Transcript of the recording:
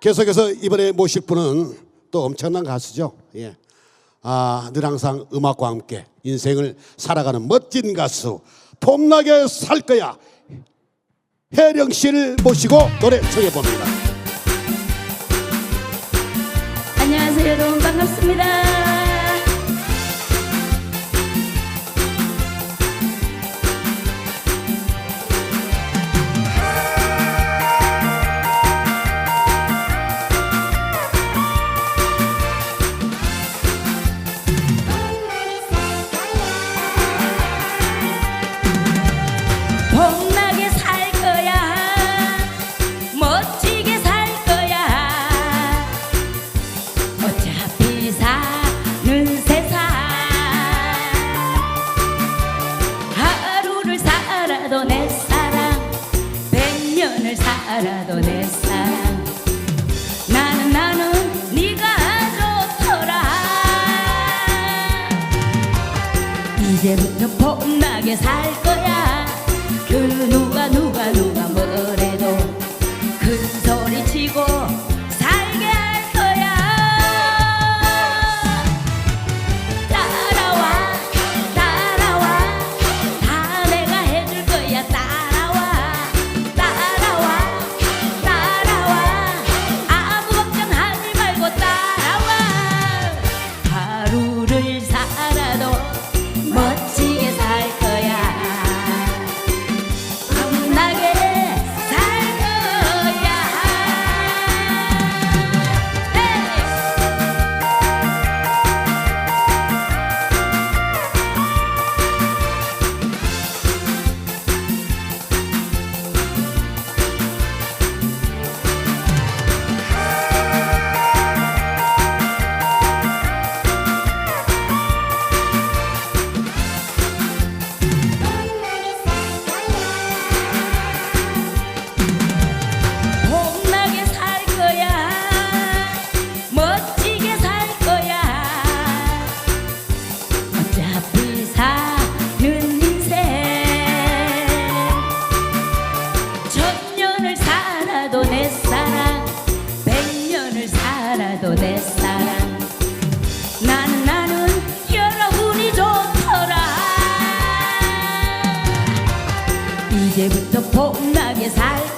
계속해서 이번에 모실 분은 또 엄청난 가수죠. 예. 아, 늘 항상 음악과 함께 인생을 살아가는 멋진 가수 봄나게 살 거야 혜령 씨를 모시고 노래 청해 봅니다. 안녕하세요 여러분 반갑습니다 년을 살아도 내 사랑. 나는 나는 네가 좋더라. 이제부터 봄나게 살 거야. 그 누가 누가 누가 뭐 이제부터 봄나게 살